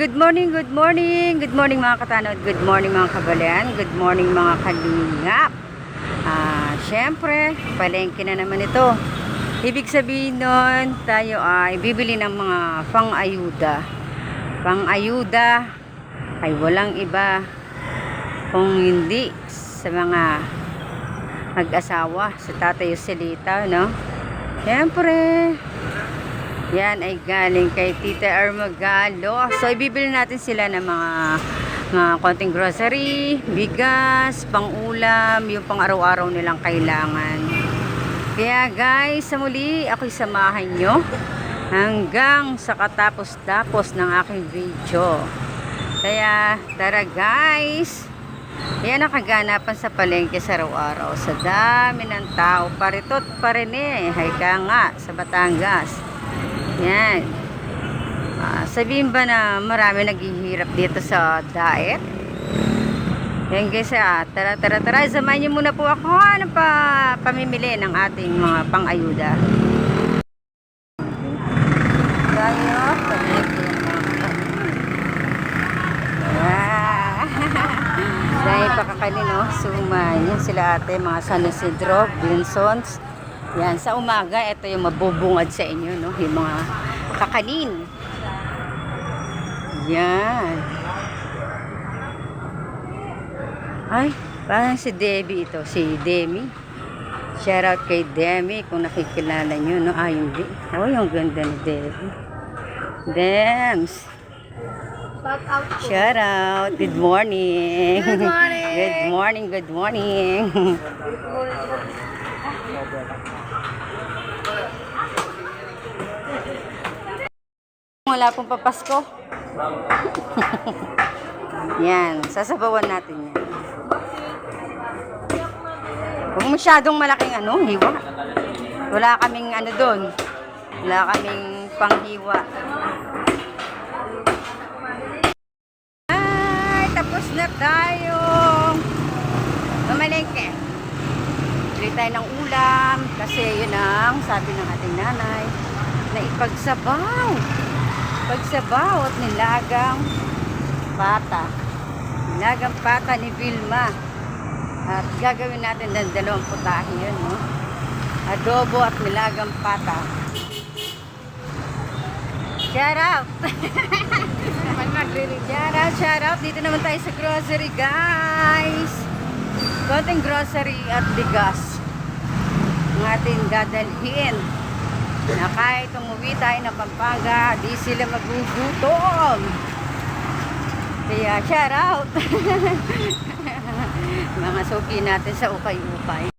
Good morning, good morning, good morning mga katanod, good morning mga kabalian, good morning mga kalingap. Ah, syempre, palengke na naman ito. Ibig sabihin nun, tayo ay bibili ng mga pang-ayuda. Pang-ayuda ay walang iba kung hindi sa mga mag-asawa, sa tatay Yoselita, no? Syempre, yan ay galing kay Tita Armagalo. So, ibibili natin sila ng mga mga konting grocery, bigas, pang-ulam, yung pang-araw-araw nilang kailangan. Kaya guys, sa muli, ako'y samahan nyo hanggang sa katapos-tapos ng aking video. Kaya, tara guys! Yan ang kaganapan sa palengke sa araw-araw. Sa dami ng tao, paritot pa rin eh. Hayka nga, sa Batangas. Yan. Ah, sabihin ba na marami naghihirap dito sa diet? Yan guys, ah, tara tara tara, samahan niyo muna po ako ha, ng pa, pamimili ng ating mga pang-ayuda. Tayo, Ah. Dahil pa kakanin, no? Suman. Yan sila ate, mga San Isidro, Blinsons. Yan, sa umaga, ito yung mabubungad sa inyo, no? Yung mga kakanin. Yan. Ay, parang si Debbie ito, si Demi. Shout out kay Demi kung nakikilala nyo, no? Ah, yung, oh, yung ganda ni Debbie. Dems. Shout out. Shout out. Good morning. Good morning. Good morning. Good morning. Wala pong papasko. yan. Sasabawan natin yan. Huwag masyadong malaking ano, hiwa. Wala kaming ano doon. Wala kaming panghiwa. Ay, tapos na tayo. Mamalengke. Bili tayo ng ulam kasi yun ang sabi ng ating nanay na ipagsabaw. Pagsabaw at nilagang pata. Nilagang pata ni Vilma. At gagawin natin ng dalawang putahe yun, no? Adobo at nilagang pata. Shout out! Shout out, shout out. Dito naman tayo sa grocery, guys. Konting grocery at bigas. Ang ating dadalhin. Na kahit umuwi tayo ng Pampanga, di sila magugutom. Kaya shout out. Mga suki natin sa ukay-ukay.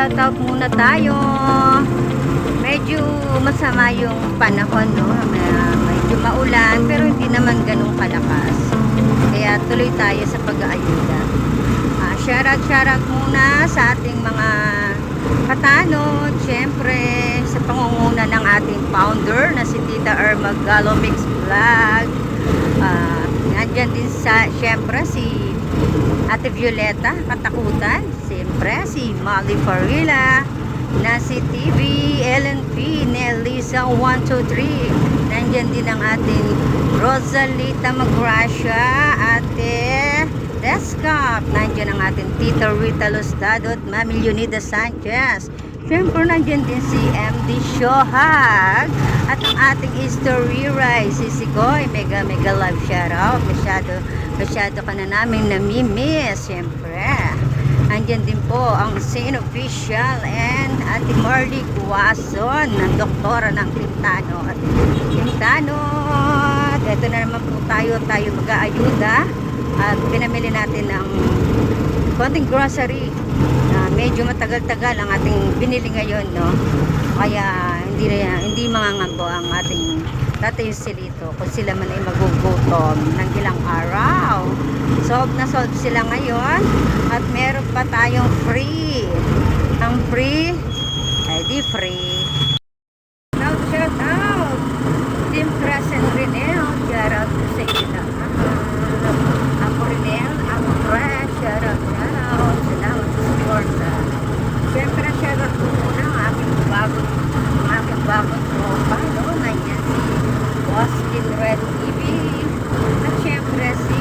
Shoutout muna tayo. Medyo masama yung panahon, no? Medyo maulan, pero hindi naman ganun kalakas. Kaya tuloy tayo sa pag-aayuda. Ah, shoutout, shoutout muna sa ating mga katanod. Siyempre, sa pangunguna ng ating founder na si Tita Irma Galomix Vlog. Ah, nandyan din sa, siyempre, si Ate Violeta Katakutan. Siyempre, si Molly Farila. Na si TV, LNP, Nelisa 123. Nandyan din ang ating Rosalita Magracia, Ate Descap. Nandyan ang ating Tita Rita Lostado at Mami Leonida Sanchez. Siyempre, nandyan din si MD Shohag at ang ating history rise, si Sigoy. Mega, mega live shoutout. Masyado, masyado ka na namin namimiss, siyempre. Andyan din po ang Saint Official and Ate Marley Guason ng doktora ng Quintano. Quintano, at ito na naman po tayo, tayo mag-aayuda at pinamili natin ng konting grocery na medyo matagal-tagal ang ating binili ngayon, no? Kaya hindi hindi mangangabo ang ating tatay silito kung sila man ay magugutom ng ilang araw. Solve na solve sila ngayon at meron pa tayong free. Ang free, ay di free. Now shout out! Team Crescent Renel, shout out to sa inyo lahat. Ako Renel, ako Fresh, shout out, shout out. Salamat sa support. ah. Siyempre, shout out ko muna ang aking bagong, ang aking bagong tropa, no? Nandiyan si Austin Red TV. At siyempre si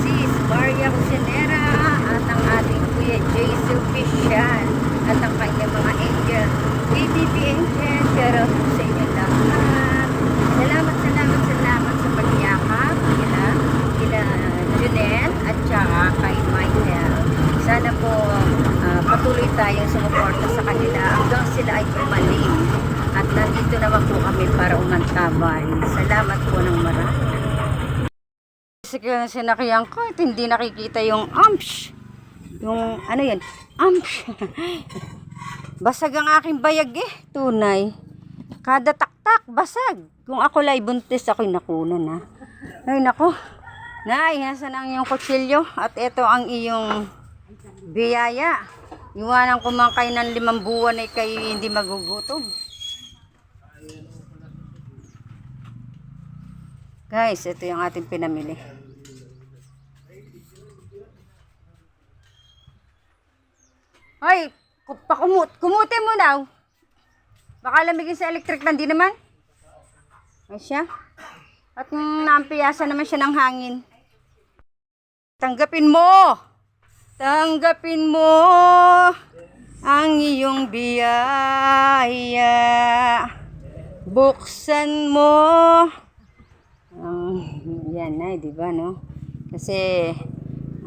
si Maria Cusinera at ang ating Kuya JC Official at ang kanyang mga angel. BBB Angel, shout out po sa inyo lahat. Salamat, salamat, salamat sa pagyakap kila, kila Junel at saka kay Michael. Sana po ah, patuloy tayong sumuporta sa kanila hanggang gumaling. At nandito naman po kami para umantabay. Salamat po ng marami. Sige, sinakyan ko at hindi nakikita yung amps. Yung ano yan? Amps. basag ang aking bayag eh. Tunay. Kada taktak, basag. Kung ako lay buntis, ako'y nakunan na. Ay, nako. Nay, nasa na ang iyong kutsilyo? At ito ang iyong biyaya. Iwanan ko man kayo ng limang buwan ay kayo hindi magugutom. Guys, ito yung ating pinamili. Hoy, ku- pakumut, kumutin mo daw. Baka lamigin sa electric lang, di naman. Ay siya. At mm, naampiyasan naman siya ng hangin. Tanggapin mo! Tanggapin mo ang iyong biyaya. Buksan mo. Ang yan na, di ba, no? Kasi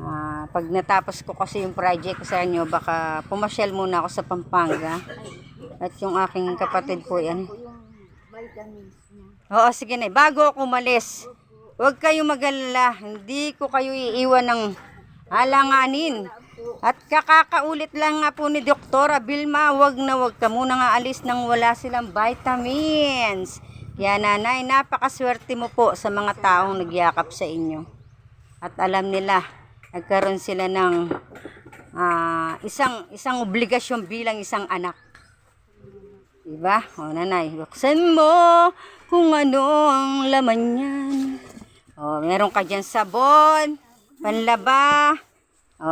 ah, pag natapos ko kasi yung project ko sa inyo, baka pumasyal muna ako sa Pampanga. At yung aking kapatid po yan. Oo, sige na. Bago ako umalis, huwag kayo magalala. Hindi ko kayo iiwan ng alanganin. At kakakaulit lang nga po ni Doktora Bilma, wag na wag ka muna nga alis nang wala silang vitamins. Kaya nanay, napakaswerte mo po sa mga taong nagyakap sa inyo. At alam nila, nagkaroon sila ng ah, isang isang obligasyon bilang isang anak. Diba? O nanay, buksan mo kung ano ang laman yan. O, meron ka dyan sabon, panlaba. O,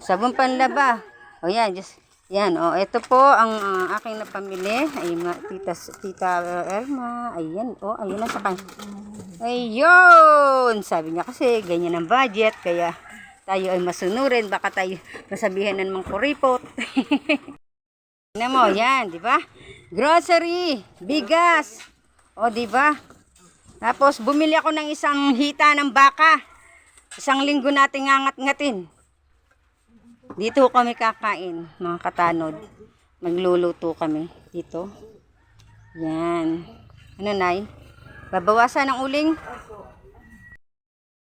sabon panlaba. O yan, just, yan. O, ito po ang ah, aking napamili. Ay, ma, tita, tita uh, Erma. Ayan, o, ayun na sa kan. Ayun! Sabi niya kasi, ganyan ang budget. Kaya, tayo ay masunurin. Baka tayo masabihan ng mga kuripot. Tingnan mo, yan, di ba? Grocery, bigas. O, di ba? Tapos, bumili ako ng isang hita ng baka. Isang linggo natin ngangat-ngatin. Dito kami kakain, mga katanod. Magluluto kami dito. Yan. Ano, Nay? Babawasan ng uling?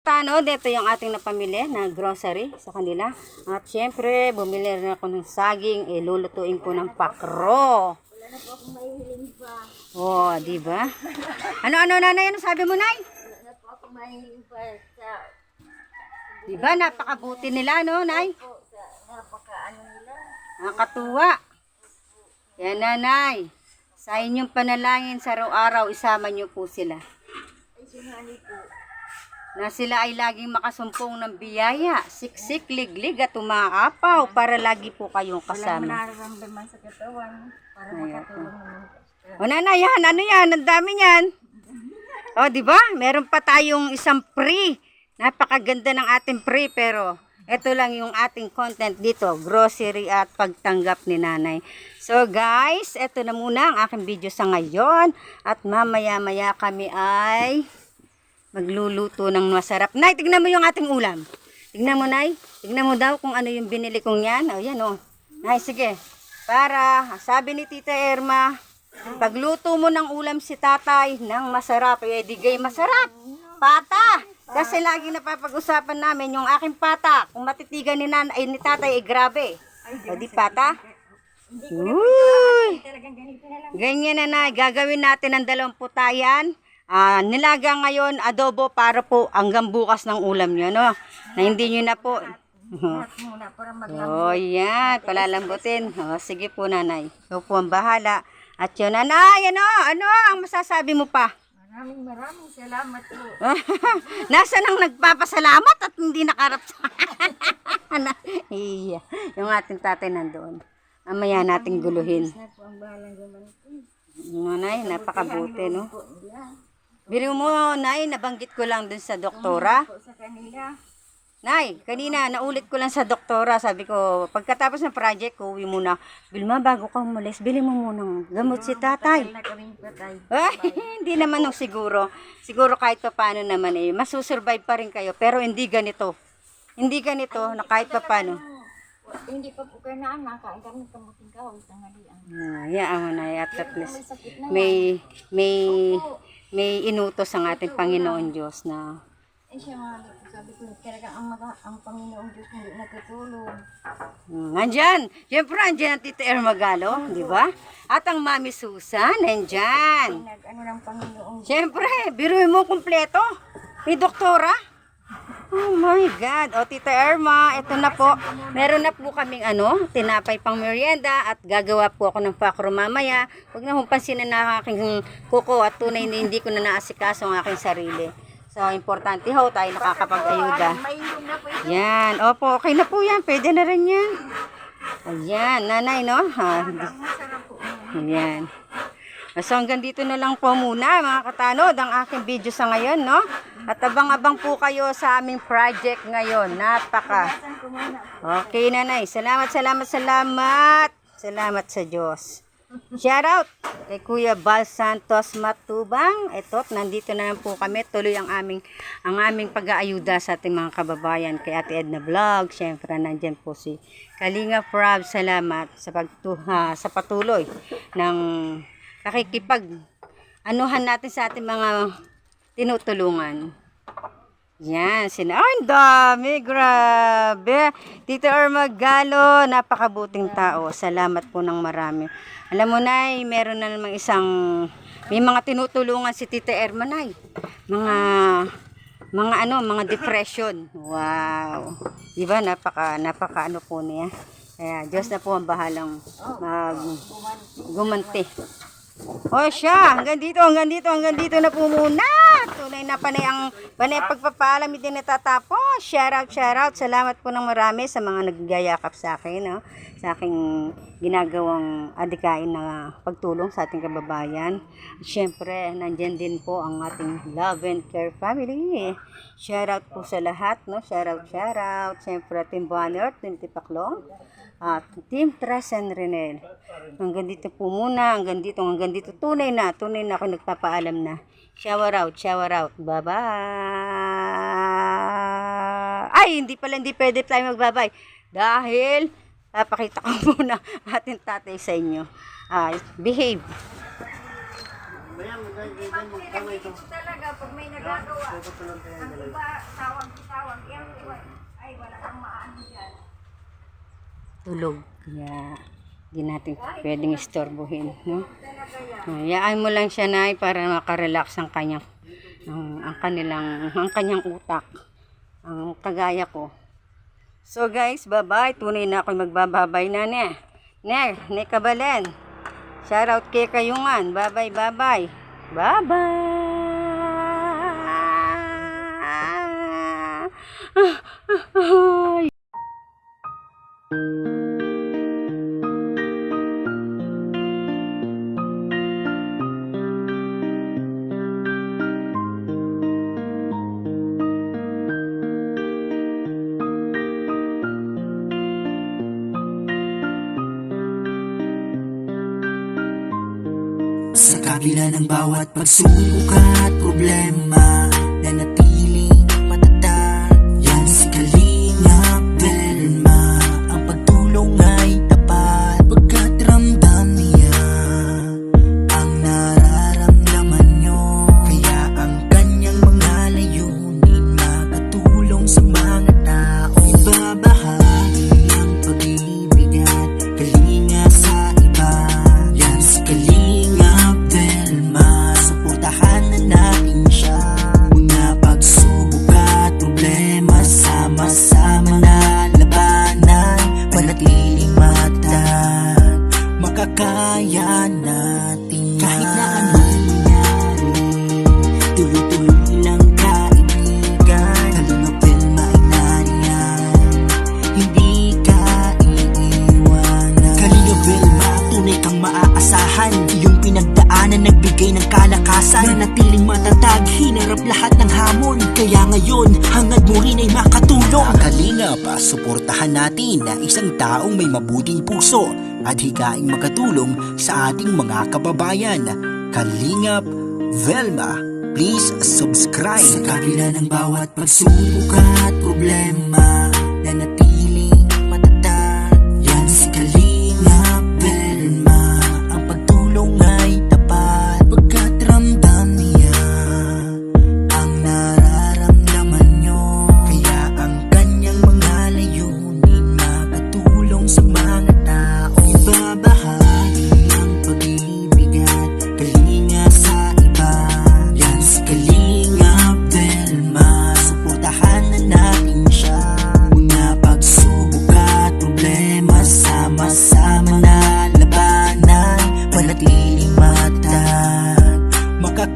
katano, dito yung ating napamili na grocery sa kanila. At syempre, bumili rin ako ng saging, eh, lulutuin ko ng pakro. Wala na po akong mahihiling pa. Oh, di ba? Ano, ano, nanay, ano sabi mo, nay? Wala na po akong mahihiling pa Di ba, napakabuti nila, no, nay? po, sa napaka ano nila. Nakatuwa. Yan, nanay. Sa inyong panalangin sa araw-araw, isama niyo po sila. Na sila ay laging makasumpong ng biyaya, siksik, liglig at umaapaw para lagi po kayong Walang kasama. nararamdaman sa katawan para makatulong. O nana, yan, ano yan, ang dami yan. O, di ba? Meron pa tayong isang free. Napakaganda ng ating free, pero ito lang yung ating content dito, grocery at pagtanggap ni nanay. So guys, ito na muna ang aking video sa ngayon. At mamaya-maya kami ay magluluto ng masarap. Nay, tignan mo yung ating ulam. Tignan mo, Nay. Tignan mo daw kung ano yung binili kong yan. O, yan, o. Nay, sige. Para, sabi ni Tita Erma, pagluto mo ng ulam si tatay ng masarap, eh, di masarap. Pata! Kasi lagi napapag-usapan namin yung aking pata. Kung matitigan ni, nan ay, ni tatay, eh, grabe. O, di pata? Uy! Lang. Ganyan na na, gagawin natin ng dalawang putayan. Ah, nilaga ngayon adobo para po hanggang bukas ng ulam nyo, no? Na hindi nyo na po. Oh, yan. Palalambutin. Oh, sige po, nanay. Ikaw po ang bahala. At yun, nanay, ano? Ano ang masasabi mo pa? Maraming maraming salamat po. Nasaan ang nagpapasalamat at hindi nakarap sa... Iya. Yung ating tatay nandoon. Mamaya nating guluhin. Nanay, napakabuti, no? Biro mo, Nay, nabanggit ko lang dun sa doktora. Sa kanila. Nay, kanina naulit ko lang sa doktora. Sabi ko, pagkatapos ng project ko, uwi muna. Bilma, bago ka umalis, bili mo munang gamot si tatay. Ay, hindi naman no, siguro. Siguro kahit pa paano naman eh. Masusurvive pa rin kayo. Pero hindi ganito. Hindi ganito na kahit pa paano. Hindi pa po kayo na nakain kami kamuting kahoy tanghalian. Ah, yeah, mo na at at May least may, may, may inutos ang ating Panginoon Diyos na Eh siya nga sabi ko, talaga ang, mga, ang Panginoong Diyos hindi natutulog. Mm, Nandyan. Siyempre, andyan ang Tita Ermagalo, di ba? At ang Mami Susan, nandyan. Nag ano ng Panginoong Diyos. Siyempre, biruin mo kumpleto. May doktora. Oh my God. O, Tita Erma, ito na po. Meron na po kaming ano, tinapay pang merienda at gagawa po ako ng pakro mamaya. Huwag na hong pansinin na aking kuko at tunay na hindi ko na naasikaso ang aking sarili. So, importante ho, tayo nakakapag-ayuda. Yan. Opo, okay na po yan. Pwede na rin yan. Ayan, nanay, no? Ha. Ayan. So hanggang dito na lang po muna mga katanod ang aking video sa ngayon, no? At abang-abang po kayo sa aming project ngayon. Napaka. Okay, nanay. Salamat, salamat, salamat. Salamat sa Diyos. Shout out kay Kuya Bal Santos Matubang. Ito, nandito na po kami. Tuloy ang aming ang aming pag-aayuda sa ating mga kababayan kay Ate Edna Vlog. Siyempre, nandyan po si Kalinga Prab. Salamat sa pagtuha sa patuloy ng kakikipag anuhan natin sa ating mga tinutulungan. Yan, sina. Ay, ang dami. Grabe. Tito Ermagalo, napakabuting tao. Salamat po ng marami. Alam mo, Nay, meron na namang isang, may mga tinutulungan si Tita Ermanay. Mga, mga ano, mga depression. Wow. Di ba, napaka, napaka ano po niya. Kaya, Diyos na po ang bahalang mag, gumanti. O siya, hanggang dito, hanggang dito, hanggang dito na po muna. Tunay na panay ang, panay pagpapaalam hindi natatapos. Shout out, shout out. Salamat po ng marami sa mga naggayakap sa akin, no? sa aking ginagawang adikain na pagtulong sa ating kababayan. At syempre, nandyan din po ang ating love and care family. Shout out po sa lahat, no? Shout out, shout out. Syempre, Team Banner, Team Tipaklong, at Team Trust and Renel. Hanggang dito po muna, hanggang dito, hanggang dito. Tunay na, tunay na ako nagpapaalam na. Shower out, shower out. Bye-bye! Ay, hindi pala, hindi pwede tayo magbabay. Dahil, papakita ko muna ating tatay sa inyo. Ah, behave. Pinag-iisip ko talaga pag may nagagawa. Ang iba, tawag-tawag. Ay wala kang maano dyan. Tulog. Kaya, di natin pwedeng istorbohin, no? Hayaan mo lang siya na para makarelax ang kanyang ang, ang kanilang ang kanyang utak. Ang kagaya ko. So guys, bye-bye. Tunay na ako magbababay na ne. Ne, ne kabalen. Shout out kay Kayungan. Bye-bye, bye-bye. Bye-bye. kabila ng bawat pagsubok at problema Nanatiling hinarap lahat ng hamon. Kaya ngayon, hangad mo rin ay makatulong. Kalinga pa, suportahan natin na isang taong may mabuting puso At higaing makatulong sa ating mga kababayan. Kalingap Velma Please subscribe. Sa kabila ng bawat pagsubok at problema Nanatiling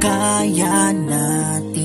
Makakaya natin